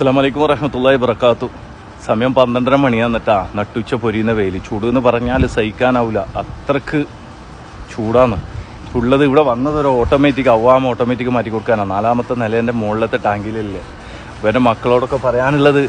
അസ്സാം വലൈക്കും വറഹമത്തല്ലാ വർക്കാത്തു സമയം പന്ത്രണ്ടര മണിയാന്നിട്ടാ. നട്ടുച്ച പൊരിയുന്ന വെയിൽ. ചൂട് എന്ന് പറഞ്ഞാൽ സഹിക്കാനാവില്ല അത്രയ്ക്ക് ചൂടാണ് ഉള്ളത് ഇവിടെ വന്നത് ഒരു ഓട്ടോമാറ്റിക് അവ്വാമ ഓട്ടോമാറ്റിക് മാറ്റി കൊടുക്കാനാണ് നാലാമത്തെ നിലേന്റെ മുകളിലത്തെ ടാങ്കിലല്ലേ. ഇവരുടെ മക്കളോടൊക്കെ പറയാനുള്ളത്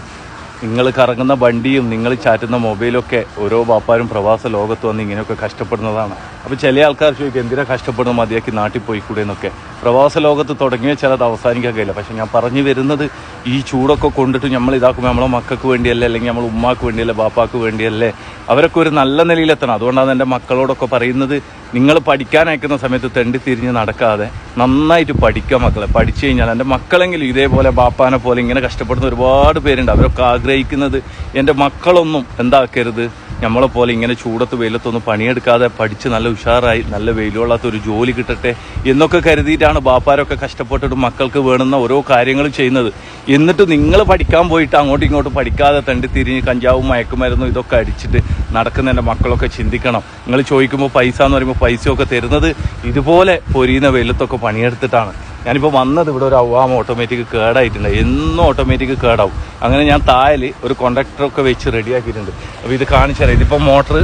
നിങ്ങൾ കറങ്ങുന്ന വണ്ടിയും നിങ്ങൾ ചാറ്റുന്ന മൊബൈലൊക്കെ ഓരോ വാപ്പാരും പ്രവാസ ലോകത്ത് വന്ന് ഇങ്ങനെയൊക്കെ കഷ്ടപ്പെടുന്നതാണ്. അപ്പോൾ ചില ആൾക്കാർ ചോദിക്കും എന്തിനാ കഷ്ടപ്പെടുന്നത്? മതിയാക്കി നാട്ടിൽ പോയിക്കൂടെ എന്നൊക്കെ. പ്രവാസ ലോകത്ത് തുടങ്ങിയ ചിലത് അവസാനിക്കാൻ കഴിയില്ല. പക്ഷേ ഞാൻ പറഞ്ഞു വരുന്നത് ഈ ചൂടൊക്കെ കൊണ്ടിട്ട് നമ്മൾ ഇതാക്കുമ്പോൾ നമ്മളെ മക്കൾക്ക് വേണ്ടിയല്ലേ അല്ലെങ്കിൽ നമ്മൾ ഉമ്മാക്ക് വേണ്ടിയല്ലേ ബാപ്പാക്ക് വേണ്ടിയല്ലേ അവരൊക്കെ ഒരു നല്ല നിലയിലെത്തണം. അതുകൊണ്ടാണ് എന്റെ മക്കളോടൊക്കെ പറയുന്നത് നിങ്ങൾ പഠിക്കാൻ അയക്കുന്ന സമയത്ത് തെണ്ടി തിരിഞ്ഞ് നടക്കാതെ നന്നായിട്ട് പഠിക്കുക മക്കളെ. പഠിച്ചു കഴിഞ്ഞാൽ എന്റെ മക്കളെങ്കിലും ഇതേപോലെ ബാപ്പാനെ പോലെ ഇങ്ങനെ കഷ്ടപ്പെടുന്ന ഒരുപാട് പേരുണ്ട്. അവരൊക്കെ ആഗ്രഹിക്കുന്നത് എന്റെ മക്കളൊന്നും എന്താക്കരുത്. നമ്മളെ പോലെ ഇങ്ങനെ ചൂടത്ത് വെയിലത്തൊന്നും പണിയെടുക്കാതെ പഠിച്ച് നല്ല ഉഷാറായി നല്ല വെയിലുകൊള്ളാത്ത ഒരു ജോലി കിട്ടട്ടെ എന്നൊക്കെ കരുതിയിട്ടാണ് ബാപ്പാരൊക്കെ കഷ്ടപ്പെട്ടിട്ട് മക്കൾക്ക് വേണുന്ന ഓരോ കാര്യങ്ങളും ചെയ്യുന്നത്. എന്നിട്ട് നിങ്ങൾ പഠിക്കാൻ പോയിട്ട് അങ്ങോട്ടും ഇങ്ങോട്ടും പഠിക്കാതെ തണ്ടി തിരിഞ്ഞ് കഞ്ചാവും മയക്കുമരുന്നും ഇതൊക്കെ അടിച്ചിട്ട് നടക്കുന്ന എന്റെ മക്കളൊക്കെ ചിന്തിക്കണം. നിങ്ങൾ ചോദിക്കുമ്പോൾ പൈസ എന്ന് പറയുമ്പോൾ പൈസയൊക്കെ തരുന്നത് ഇതുപോലെ പൊരിയുന്ന വെയിലത്തൊക്കെ പണിയെടുത്തിട്ടാണ്. ഞാനിപ്പോൾ വന്നത് ഇവിടെ ഒരു അവ്വാമ ഓട്ടോമാറ്റിക് കേടായിട്ടുണ്ട്. എന്നും ഓട്ടോമാറ്റിക് കേടാവും. അങ്ങനെ ഞാൻ തായൽ ഒരു കോണ്ടാക്ടറൊക്കെ വെച്ച് റെഡിയാക്കിയിട്ടുണ്ട്. അപ്പോൾ ഇത് കാണിച്ചു തരാം. ഇതിപ്പോൾ മോട്ടർ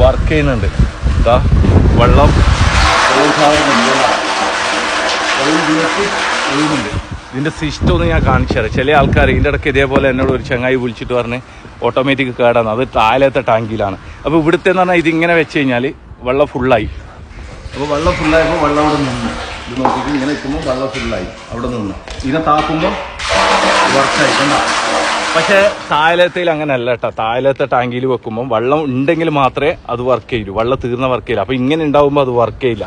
വർക്ക് ചെയ്യുന്നുണ്ട്. ഇതാ വെള്ളം ഇതിന്റെ സിസ്റ്റം ഒന്ന് ഞാൻ കാണിച്ചു തരാം. ചില ആൾക്കാർ ഇതിന്റെ ഇടയ്ക്ക് ഇതേപോലെ എന്നോട് ഒരു ചങ്ങായി വിളിച്ചിട്ട് പറഞ്ഞ് ഓട്ടോമാറ്റിക് കേടാണ് അത് താഴത്തെ ടാങ്കിലാണ് അപ്പോൾ ഇവിടുത്തെ എന്ന് പറഞ്ഞാൽ ഇതിങ്ങനെ വെച്ച് കഴിഞ്ഞാൽ വെള്ളം ഫുള്ളായി അപ്പോൾ വെള്ളം ഫുള്ളായപ്പോൾ വെള്ളം അവിടെ നിന്ന്. ഇത് നോക്കിയിട്ട് ഇങ്ങനെ നിൽക്കുമ്പോൾ വെള്ളം ഫുള്ളായി അവിടെ നിന്ന്. ഇതിനെ താക്കുമ്പോൾ വർക്കായി കണ്ട? പക്ഷേ തായലത്തിൽ അങ്ങനെയല്ല കേട്ടോ. തായലത്തെ ടാങ്കിൽ വെക്കുമ്പോൾ വെള്ളം ഉണ്ടെങ്കിൽ മാത്രമേ അത് വർക്ക് ചെയ്യൂ. വെള്ളം തീർന്ന വർക്ക് ചെയ്യില്ല. അപ്പോൾ ഇങ്ങനെ ഉണ്ടാവുമ്പോൾ അത് വർക്ക് ചെയ്യില്ല.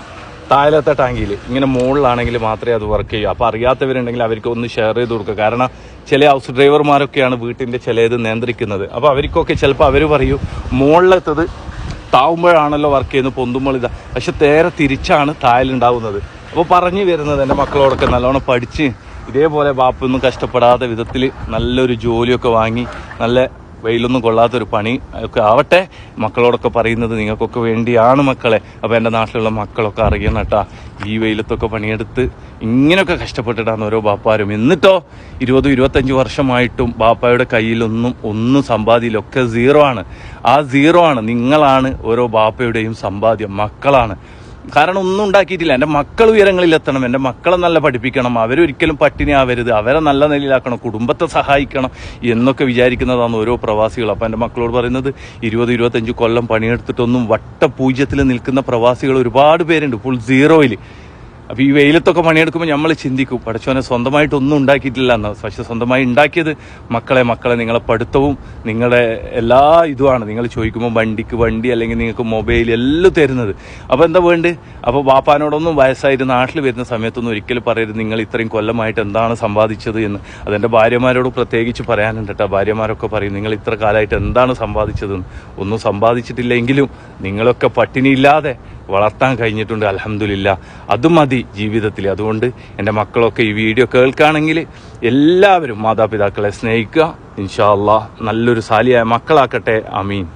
താഴത്തെ ടാങ്കിൽ ഇങ്ങനെ മുകളിലാണെങ്കിൽ മാത്രമേ അത് വർക്ക് ചെയ്യൂ. അപ്പോൾ അറിയാത്തവരുണ്ടെങ്കിൽ അവർക്ക് ഒന്ന് ഷെയർ ചെയ്ത് കൊടുക്കുക. കാരണം ചില ഹൗസ് ഡ്രൈവർമാരൊക്കെയാണ് വീട്ടിന്റെ ചിലത് നിയന്ത്രിക്കുന്നത്. അപ്പോൾ അവർക്കൊക്കെ ചിലപ്പോൾ അവർ പറയൂ മുകളിലത്തത് താവുമ്പോഴാണല്ലോ വർക്ക് ചെയ്യുന്നത് പൊന്തുമ്പോൾ ഇതാ. പക്ഷെ നേരെ തിരിച്ചാണ് തായലുണ്ടാവുന്നത് അപ്പോൾ പറഞ്ഞു വരുന്നത് എന്റെ മക്കളോടൊക്കെ നല്ലോണം പഠിച്ച് ഇതേപോലെ ബാപ്പൊന്നും കഷ്ടപ്പെടാത്ത വിധത്തിൽ നല്ലൊരു ജോലിയൊക്കെ വാങ്ങി നല്ല വെയിലൊന്നും കൊള്ളാത്തൊരു പണി ഒക്കെ ആവട്ടെ. മക്കളോടൊക്കെ പറയുന്നത് നിങ്ങൾക്കൊക്കെ വേണ്ടിയാണ് മക്കളെ. അപ്പോൾ എന്റെ നാട്ടിലുള്ള മക്കളൊക്കെ അറിയണം കേട്ടാ. ഈ വെയിലത്തൊക്കെ പണിയെടുത്ത് ഇങ്ങനെയൊക്കെ കഷ്ടപ്പെട്ടിട്ടാണ് ഓരോ ബാപ്പാരും. എന്നിട്ടോ ഇരുപതും ഇരുപത്തഞ്ച് വർഷമായിട്ടും ബാപ്പായുടെ കയ്യിലൊന്നും ഒന്നും സമ്പാദ്യമില്ല ഒക്കെ സീറോ ആണ്. ആ സീറോ ആണ് നിങ്ങളാണ് ഓരോ ബാപ്പയുടെയും സമ്പാദ്യം. മക്കളാണ്. കാരണം ഒന്നും ഉണ്ടാക്കിയിട്ടില്ല. എന്റെ മക്കൾ ഉയരങ്ങളിലെത്തണം. എന്റെ മക്കളെ നല്ല പഠിപ്പിക്കണം. അവരൊരിക്കലും പട്ടിണി ആവരുത്. അവരെ നല്ല നിലയിലാക്കണം. കുടുംബത്തെ സഹായിക്കണം എന്നൊക്കെ വിചാരിക്കുന്നതാണ് ഓരോ പ്രവാസികൾ അപ്പം എന്റെ മക്കളോട് പറയുന്നത് ഇരുപത് ഇരുപത്തഞ്ച് കൊല്ലം പണിയെടുത്തിട്ടൊന്നും വട്ടപൂജ്യത്തിൽ നിൽക്കുന്ന പ്രവാസികൾ ഒരുപാട് പേരുണ്ട്. ഫുൾ സീറോയിൽ അപ്പോൾ ഈ വെയിലത്തൊക്കെ പണിയെടുക്കുമ്പോൾ നമ്മൾ ചിന്തിക്കും പഠിച്ചവനെ സ്വന്തമായിട്ടൊന്നും ഉണ്ടാക്കിയിട്ടില്ല എന്ന്. പക്ഷെ സ്വന്തമായി ഉണ്ടാക്കിയത് മക്കളെ മക്കളെ നിങ്ങളെ പഠിത്തവും നിങ്ങളുടെ എല്ലാ ഇതുമാണ്. നിങ്ങൾ ചോദിക്കുമ്പോൾ വണ്ടിക്ക് വണ്ടി അല്ലെങ്കിൽ നിങ്ങൾക്ക് മൊബൈൽ എല്ലാം തരുന്നത്. അപ്പോൾ എന്താ വേണ്ടത്? അപ്പോൾ വാപ്പാനോടൊന്നും വയസ്സായിട്ട് നാട്ടിൽ വരുന്ന സമയത്തൊന്നും ഒരിക്കലും പറയരുത് നിങ്ങൾ ഇത്രയും കൊല്ലമായിട്ട് എന്താണ് സമ്പാദിച്ചത്? എന്ന്. അതെന്റെ ഭാര്യമാരോട് പ്രത്യേകിച്ച് പറയാനുണ്ട് കേട്ടോ. ഭാര്യമാരൊക്കെ പറയും നിങ്ങൾ ഇത്ര കാലമായിട്ട് എന്താണ് സമ്പാദിച്ചതെന്ന്? ഒന്നും സമ്പാദിച്ചിട്ടില്ലെങ്കിലും നിങ്ങളൊക്കെ പട്ടിണിയില്ലാതെ വളർത്താൻ കഴിഞ്ഞിട്ടുണ്ട് അലഹമില്ല അതും മതി ജീവിതത്തിൽ. അതുകൊണ്ട് എന്റെ മക്കളൊക്കെ ഈ വീഡിയോ കേൾക്കുകയാണെങ്കിൽ എല്ലാവരും മാതാപിതാക്കളെ സ്നേഹിക്കുക. ഇൻഷാ നല്ലൊരു സാലിയായ മക്കളാക്കട്ടെ. അമീൻ